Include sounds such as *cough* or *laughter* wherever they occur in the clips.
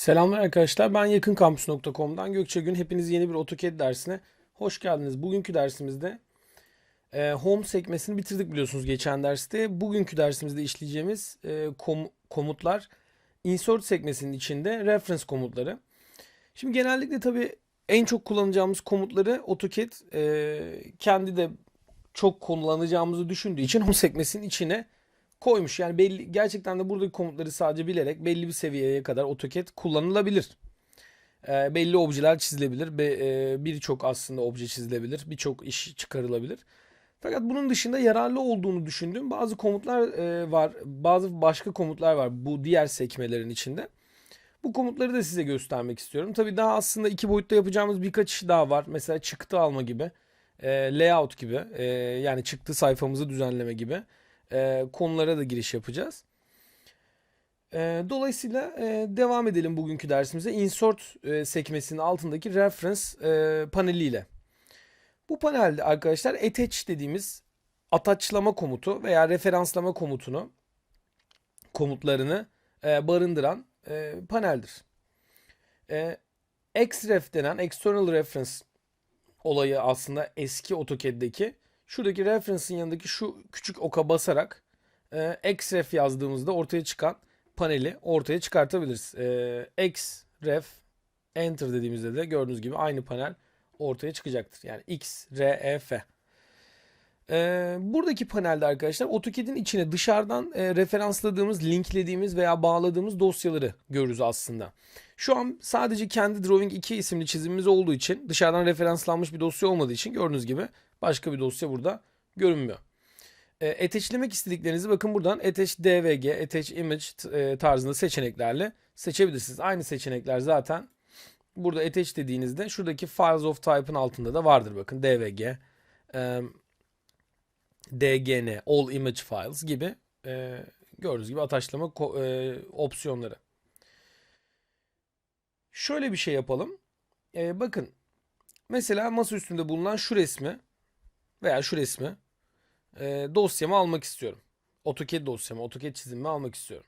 Selamlar arkadaşlar. Ben yakınkampüs.com'dan Gökçe Gün. Hepiniz yeni bir AutoCAD dersine hoş geldiniz. Bugünkü dersimizde e, Home sekmesini bitirdik biliyorsunuz geçen derste. Bugünkü dersimizde işleyeceğimiz e, kom- komutlar Insert sekmesinin içinde Reference komutları. Şimdi genellikle tabii en çok kullanacağımız komutları AutoCAD e, kendi de çok kullanacağımızı düşündüğü için Home sekmesinin içine koymuş. Yani belli gerçekten de buradaki komutları sadece bilerek belli bir seviyeye kadar AutoCAD kullanılabilir. Ee, belli objeler çizilebilir. Be, e, birçok aslında obje çizilebilir. Birçok iş çıkarılabilir. Fakat bunun dışında yararlı olduğunu düşündüğüm bazı komutlar e, var. Bazı başka komutlar var bu diğer sekmelerin içinde. Bu komutları da size göstermek istiyorum. Tabii daha aslında iki boyutta yapacağımız birkaç iş daha var. Mesela çıktı alma gibi, e, layout gibi, e, yani çıktı sayfamızı düzenleme gibi e, konulara da giriş yapacağız. E, dolayısıyla e, devam edelim bugünkü dersimize. Insert e, sekmesinin altındaki reference e, paneliyle. Bu panelde arkadaşlar attach dediğimiz ataçlama komutu veya referanslama komutunu komutlarını e, barındıran e, paneldir. E, XREF denen External Reference olayı aslında eski AutoCAD'deki şuradaki reference'ın yanındaki şu küçük oka basarak e, xref yazdığımızda ortaya çıkan paneli ortaya çıkartabiliriz. E, xref enter dediğimizde de gördüğünüz gibi aynı panel ortaya çıkacaktır. Yani x, r, e, f. E, buradaki panelde arkadaşlar AutoCAD'in içine dışarıdan e, referansladığımız, linklediğimiz veya bağladığımız dosyaları görürüz aslında. Şu an sadece kendi Drawing 2 isimli çizimimiz olduğu için dışarıdan referanslanmış bir dosya olmadığı için gördüğünüz gibi başka bir dosya burada görünmüyor. E, attachlemek istediklerinizi bakın buradan attach dvg, attach image e, tarzında seçeneklerle seçebilirsiniz. Aynı seçenekler zaten burada attach dediğinizde şuradaki files of type'ın altında da vardır bakın dvg, e, dgn, all image files gibi e, gördüğünüz gibi ataşlama e, opsiyonları. Şöyle bir şey yapalım. E, bakın mesela masa üstünde bulunan şu resmi veya şu resmi e, dosyama almak istiyorum. AutoCAD dosyama, AutoCAD çizimimi almak istiyorum.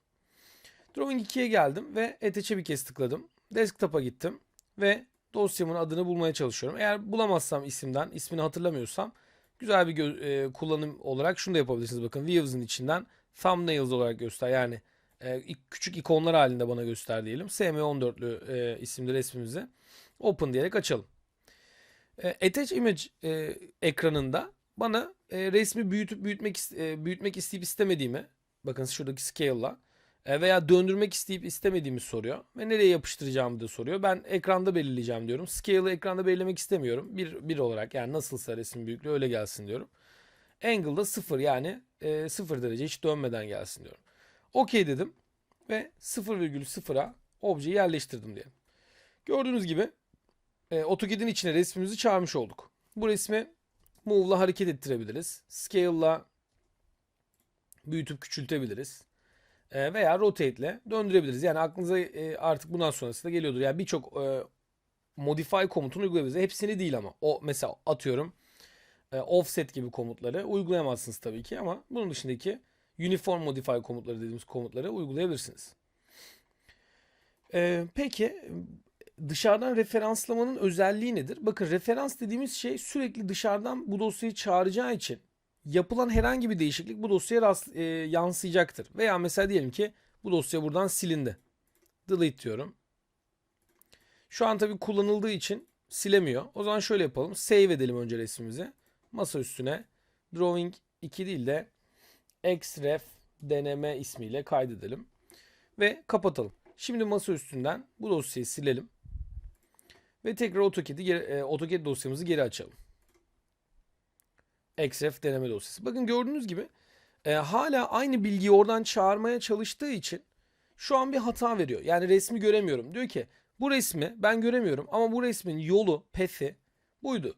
Drawing 2'ye geldim ve Attach'e bir kez tıkladım. Desktop'a gittim ve dosyamın adını bulmaya çalışıyorum. Eğer bulamazsam isimden, ismini hatırlamıyorsam güzel bir e, kullanım olarak şunu da yapabilirsiniz. Bakın Views'ın içinden thumbnails olarak göster. Yani e, küçük ikonlar halinde bana göster diyelim. SM14'lü e, isimli resmimizi open diyerek açalım. E, attach image e, ekranında bana e, resmi büyütüp büyütmek e, büyütmek isteyip istemediğimi bakın şuradaki scale'la e, veya döndürmek isteyip istemediğimi soruyor ve nereye yapıştıracağımı da soruyor. Ben ekranda belirleyeceğim diyorum. Scale'ı ekranda belirlemek istemiyorum. Bir, bir olarak yani nasılsa resim büyüklüğü öyle gelsin diyorum. Angle'da sıfır yani e, sıfır derece hiç dönmeden gelsin diyorum. OK dedim ve 0,0'a objeyi yerleştirdim diye. Gördüğünüz gibi e, AutoCAD'in içine resmimizi çağırmış olduk. Bu resmi Move'la hareket ettirebiliriz. Scale'la büyütüp küçültebiliriz. E, veya Rotate ile döndürebiliriz. Yani aklınıza e, artık bundan sonrası da geliyordur. Yani birçok e, Modify komutunu uygulayabiliriz. Hepsini değil ama. O mesela atıyorum e, offset gibi komutları uygulayamazsınız tabii ki ama bunun dışındaki uniform modify komutları dediğimiz komutları uygulayabilirsiniz. Ee, peki dışarıdan referanslamanın özelliği nedir? Bakın referans dediğimiz şey sürekli dışarıdan bu dosyayı çağıracağı için yapılan herhangi bir değişiklik bu dosyaya rast, e, yansıyacaktır. Veya mesela diyelim ki bu dosya buradan silindi. Delete diyorum. Şu an tabii kullanıldığı için silemiyor. O zaman şöyle yapalım. Save edelim önce resmimizi. Masa üstüne Drawing 2 değil de xref deneme ismiyle kaydedelim. Ve kapatalım. Şimdi masa üstünden bu dosyayı silelim. Ve tekrar AutoCAD'i e, AutoCAD dosyamızı geri açalım. xref deneme dosyası. Bakın gördüğünüz gibi e, hala aynı bilgiyi oradan çağırmaya çalıştığı için şu an bir hata veriyor. Yani resmi göremiyorum. Diyor ki bu resmi ben göremiyorum ama bu resmin yolu, path'i buydu.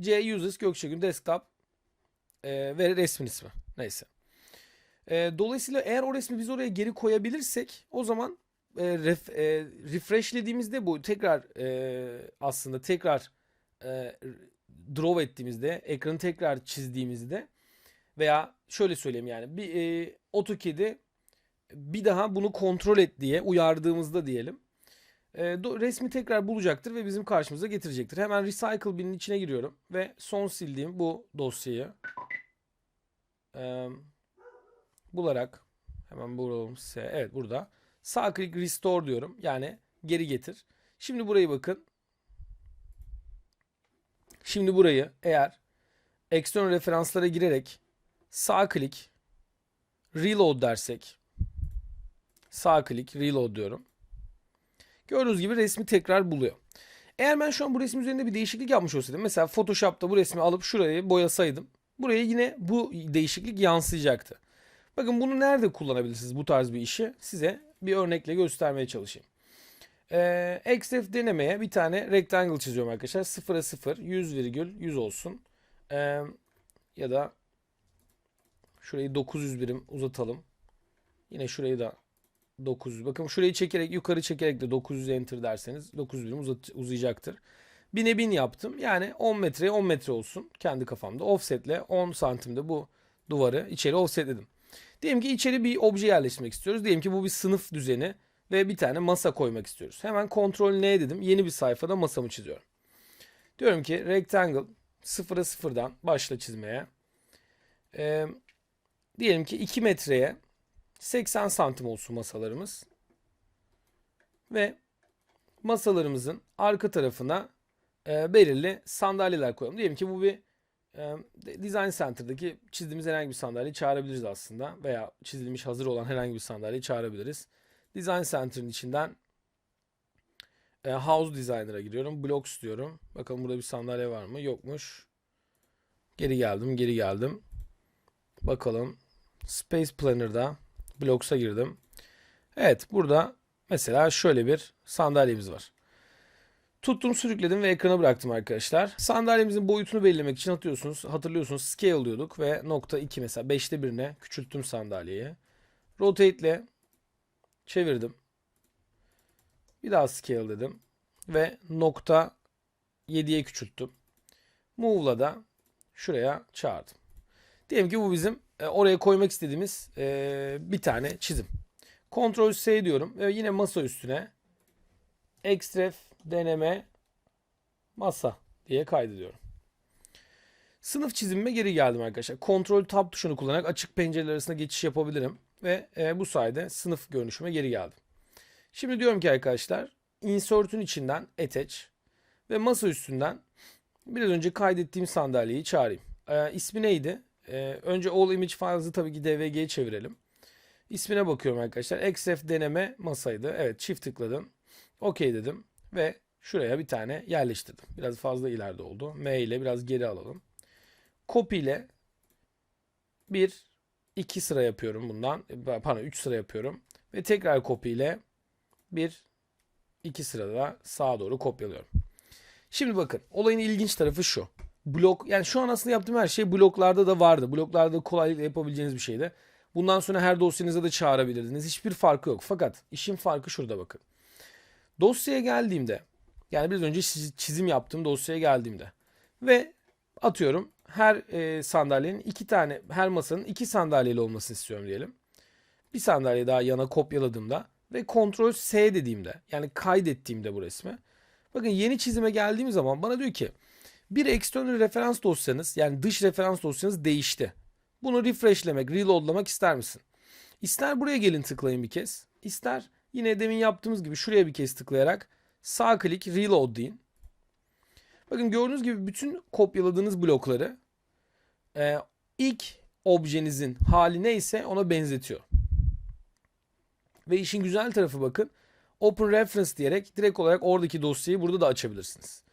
C uses Gökçegün desktop e, ve resmin ismi. Neyse. E, dolayısıyla eğer o resmi biz oraya geri koyabilirsek o zaman e, ref, e, refreshlediğimizde bu tekrar e, aslında tekrar e, draw ettiğimizde ekranı tekrar çizdiğimizde veya şöyle söyleyeyim yani bir e, AutoCAD'i bir daha bunu kontrol et diye uyardığımızda diyelim e, resmi tekrar bulacaktır ve bizim karşımıza getirecektir. Hemen Recycle binin içine giriyorum ve son sildiğim bu dosyayı e, bularak hemen bulalım size. Evet burada. Sağ klik restore diyorum. Yani geri getir. Şimdi burayı bakın. Şimdi burayı eğer external referanslara girerek sağ klik reload dersek sağ klik reload diyorum. Gördüğünüz gibi resmi tekrar buluyor. Eğer ben şu an bu resim üzerinde bir değişiklik yapmış olsaydım mesela Photoshop'ta bu resmi alıp şurayı boyasaydım buraya yine bu değişiklik yansıyacaktı. Bakın bunu nerede kullanabilirsiniz bu tarz bir işi size bir örnekle göstermeye çalışayım. Ee, XF denemeye bir tane rectangle çiziyorum arkadaşlar. 0'a 0, 100 virgül 100 olsun. Ee, ya da şurayı 900 birim uzatalım. Yine şurayı da 900. Bakın şurayı çekerek yukarı çekerek de 900 enter derseniz 900 birim uzat, uzayacaktır. Bine bin yaptım. Yani 10 metreye 10 metre olsun kendi kafamda. Offsetle 10 santimde bu duvarı içeri offsetledim. Diyelim ki içeri bir obje yerleştirmek istiyoruz. Diyelim ki bu bir sınıf düzeni ve bir tane masa koymak istiyoruz. Hemen kontrol N dedim. Yeni bir sayfada masamı çiziyorum. Diyorum ki rectangle 0'a 0'dan başla çizmeye. Ee, diyelim ki 2 metreye 80 santim olsun masalarımız. Ve masalarımızın arka tarafına e, belirli sandalyeler koyalım. Diyelim ki bu bir Design Center'daki çizdiğimiz herhangi bir sandalyeyi çağırabiliriz aslında. Veya çizilmiş hazır olan herhangi bir sandalyeyi çağırabiliriz. Design Center'ın içinden e, House Designer'a giriyorum. Blocks diyorum. Bakalım burada bir sandalye var mı? Yokmuş. Geri geldim, geri geldim. Bakalım. Space Planner'da Blocks'a girdim. Evet, burada mesela şöyle bir sandalyemiz var. Tuttum sürükledim ve ekrana bıraktım arkadaşlar. Sandalyemizin boyutunu belirlemek için hatırlıyorsunuz. Hatırlıyorsunuz scale diyorduk ve nokta 2 mesela 5'te birine küçülttüm sandalyeyi. Rotate ile çevirdim. Bir daha scale dedim. Ve nokta 7'ye küçülttüm. Move'la da şuraya çağırdım. Diyelim ki bu bizim e, oraya koymak istediğimiz e, bir tane çizim. Ctrl S diyorum ve yine masa üstüne Xref deneme masa diye kaydediyorum. Sınıf çizimime geri geldim arkadaşlar. Ctrl Tab tuşunu kullanarak açık pencereler arasında geçiş yapabilirim. Ve e, bu sayede sınıf görünüşüme geri geldim. Şimdi diyorum ki arkadaşlar insert'ün içinden attach ve masa üstünden biraz önce kaydettiğim sandalyeyi çağırayım. E, ismi neydi? E, önce all image files'ı tabii ki DVG'ye çevirelim. İsmine bakıyorum arkadaşlar. XF deneme masaydı. Evet çift tıkladım. OK dedim ve şuraya bir tane yerleştirdim. Biraz fazla ileride oldu. M ile biraz geri alalım. Copy ile bir iki sıra yapıyorum bundan. Pardon 3 sıra yapıyorum. Ve tekrar copy ile bir iki sırada sağa doğru kopyalıyorum. Şimdi bakın olayın ilginç tarafı şu. Blok yani şu an aslında yaptığım her şey bloklarda da vardı. Bloklarda kolaylıkla yapabileceğiniz bir şeydi. Bundan sonra her dosyanıza da çağırabilirdiniz. Hiçbir farkı yok. Fakat işin farkı şurada bakın. Dosyaya geldiğimde yani biraz önce çizim yaptığım dosyaya geldiğimde ve atıyorum her e, sandalyenin iki tane her masanın iki sandalyeli olmasını istiyorum diyelim. Bir sandalye daha yana kopyaladığımda ve kontrol S dediğimde yani kaydettiğimde bu resmi. Bakın yeni çizime geldiğim zaman bana diyor ki bir external referans dosyanız yani dış referans dosyanız değişti. Bunu refreshlemek, reloadlamak ister misin? İster buraya gelin tıklayın bir kez. İster yine demin yaptığımız gibi şuraya bir kez tıklayarak sağ klik reload deyin. Bakın gördüğünüz gibi bütün kopyaladığınız blokları e, ilk objenizin hali neyse ona benzetiyor. Ve işin güzel tarafı bakın. Open Reference diyerek direkt olarak oradaki dosyayı burada da açabilirsiniz.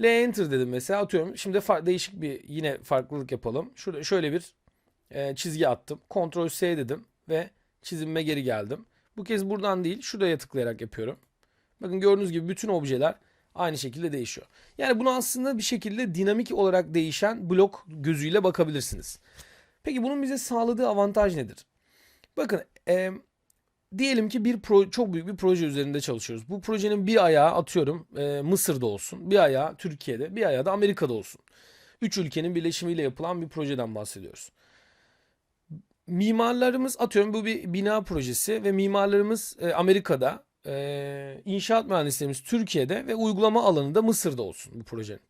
L enter dedim mesela atıyorum. Şimdi değişik bir yine farklılık yapalım. Şurada şöyle bir e, çizgi attım. Ctrl S dedim ve çizimime geri geldim. Bu kez buradan değil şuraya tıklayarak yapıyorum. Bakın gördüğünüz gibi bütün objeler aynı şekilde değişiyor. Yani bunu aslında bir şekilde dinamik olarak değişen blok gözüyle bakabilirsiniz. Peki bunun bize sağladığı avantaj nedir? Bakın e, diyelim ki bir pro, çok büyük bir proje üzerinde çalışıyoruz. Bu projenin bir ayağı atıyorum e, Mısır'da olsun, bir ayağı Türkiye'de, bir ayağı da Amerika'da olsun. Üç ülkenin birleşimiyle yapılan bir projeden bahsediyoruz. Mimarlarımız atıyorum bu bir bina projesi ve mimarlarımız e, Amerika'da e, inşaat mühendislerimiz Türkiye'de ve uygulama alanında Mısır'da olsun bu projenin.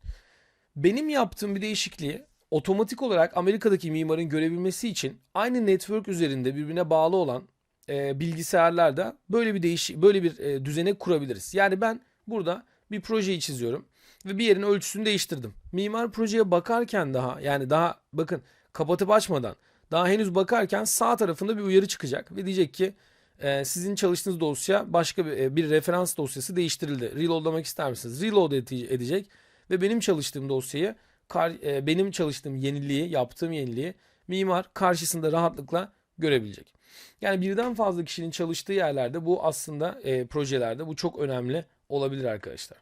Benim yaptığım bir değişikliği otomatik olarak Amerika'daki mimarın görebilmesi için aynı network üzerinde birbirine bağlı olan e, bilgisayarlarda böyle bir değiş böyle bir e, düzenek kurabiliriz. Yani ben burada bir projeyi çiziyorum ve bir yerin ölçüsünü değiştirdim. Mimar projeye bakarken daha yani daha bakın kapatıp açmadan daha henüz bakarken sağ tarafında bir uyarı çıkacak ve diyecek ki e, sizin çalıştığınız dosya başka bir, e, bir referans dosyası değiştirildi. Reloadlamak ister misiniz? Reload ede- edecek ve benim çalıştığım dosyayı kar- e, benim çalıştığım yeniliği, yaptığım yeniliği mimar karşısında rahatlıkla görebilecek. Yani birden fazla kişinin çalıştığı yerlerde bu aslında e, projelerde bu çok önemli olabilir arkadaşlar.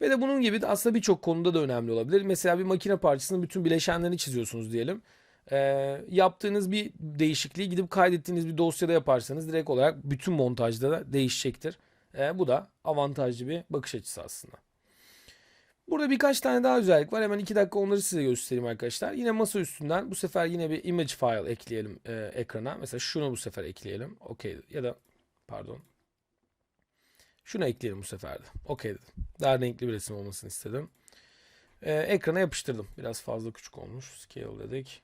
Ve de bunun gibi de aslında birçok konuda da önemli olabilir. Mesela bir makine parçasının bütün bileşenlerini çiziyorsunuz diyelim. Ee, yaptığınız bir değişikliği gidip kaydettiğiniz bir dosyada yaparsanız direkt olarak bütün montajda da değişecektir. Ee, bu da avantajlı bir bakış açısı aslında. Burada birkaç tane daha özellik var. Hemen iki dakika onları size göstereyim arkadaşlar. Yine masa üstünden bu sefer yine bir image file ekleyelim e, ekrana. Mesela şunu bu sefer ekleyelim. Okey ya da pardon. Şunu ekleyelim bu sefer de. Okey dedim. Daha renkli bir resim olmasını istedim. E, ekrana yapıştırdım. Biraz fazla küçük olmuş. Scale dedik.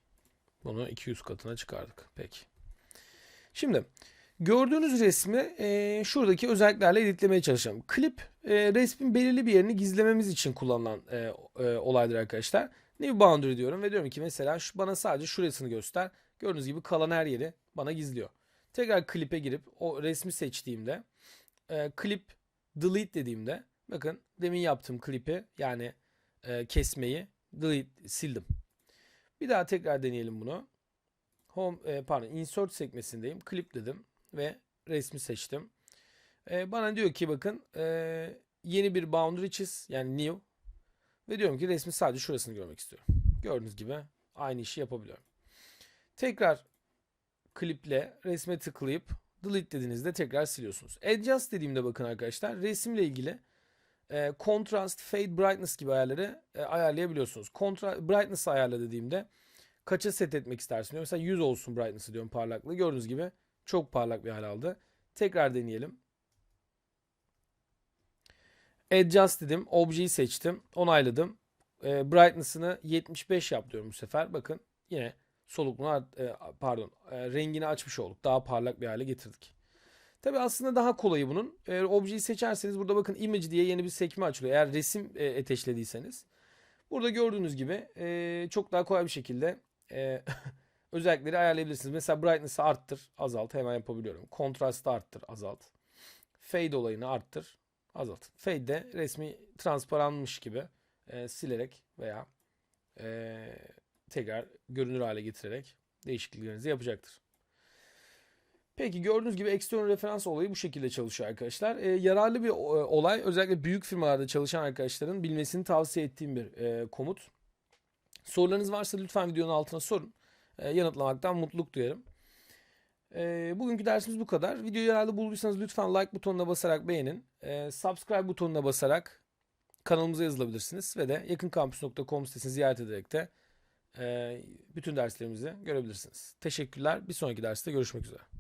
Bunu 200 katına çıkardık. Peki. Şimdi gördüğünüz resmi e, şuradaki özelliklerle editlemeye çalışacağım. Klip e, resmin belirli bir yerini gizlememiz için kullanılan e, e, olaydır arkadaşlar. New boundary diyorum ve diyorum ki mesela şu, bana sadece şurasını göster. Gördüğünüz gibi kalan her yeri bana gizliyor. Tekrar klipe girip o resmi seçtiğimde e, klip delete dediğimde bakın demin yaptığım klipi yani e, kesmeyi delete sildim. Bir daha tekrar deneyelim bunu. Home e, pardon insert sekmesindeyim. Clip dedim ve resmi seçtim. E, bana diyor ki bakın e, yeni bir boundary çiz yani new ve diyorum ki resmi sadece şurasını görmek istiyorum. Gördüğünüz gibi aynı işi yapabiliyorum. Tekrar kliple resme tıklayıp delete dediğinizde tekrar siliyorsunuz. Adjust dediğimde bakın arkadaşlar resimle ilgili e, contrast, fade, brightness gibi ayarları e, ayarlayabiliyorsunuz. Contra brightness ayarla dediğimde kaça set etmek istersin diyor. Mesela 100 olsun brightness'ı diyorum parlaklığı. Gördüğünüz gibi çok parlak bir hal aldı. Tekrar deneyelim. Adjust dedim. Objeyi seçtim. Onayladım. E, brightness'ını 75 yap diyorum bu sefer. Bakın yine solukluğunu e, pardon e, rengini açmış olduk. Daha parlak bir hale getirdik. Tabi aslında daha kolayı bunun. Eğer objeyi seçerseniz burada bakın image diye yeni bir sekme açılıyor. Eğer resim e, eteşlediyseniz. Burada gördüğünüz gibi e, çok daha kolay bir şekilde e, *laughs* özellikleri ayarlayabilirsiniz. Mesela brightness'ı arttır, azalt hemen yapabiliyorum. Kontrastı arttır, azalt. Fade olayını arttır, azalt. Fade de resmi transparanmış gibi e, silerek veya e, tekrar görünür hale getirerek değişikliklerinizi yapacaktır. Peki gördüğünüz gibi eksternal referans olayı bu şekilde çalışıyor arkadaşlar. E, yararlı bir e, olay. Özellikle büyük firmalarda çalışan arkadaşların bilmesini tavsiye ettiğim bir e, komut. Sorularınız varsa lütfen videonun altına sorun. E, yanıtlamaktan mutluluk duyarım. E, bugünkü dersimiz bu kadar. Videoyu yararlı bulduysanız lütfen like butonuna basarak beğenin. E, subscribe butonuna basarak kanalımıza yazılabilirsiniz. Ve de yakınkampüs.com sitesini ziyaret ederek de e, bütün derslerimizi görebilirsiniz. Teşekkürler. Bir sonraki derste görüşmek üzere.